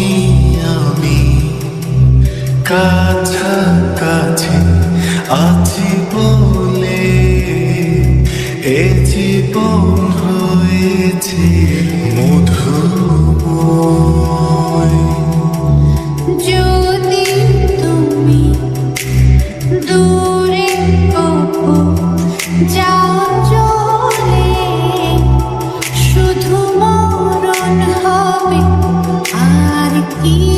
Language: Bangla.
তুমি আমি কাছাকাছি আছি বলে এ জীবন হয়েছে। You.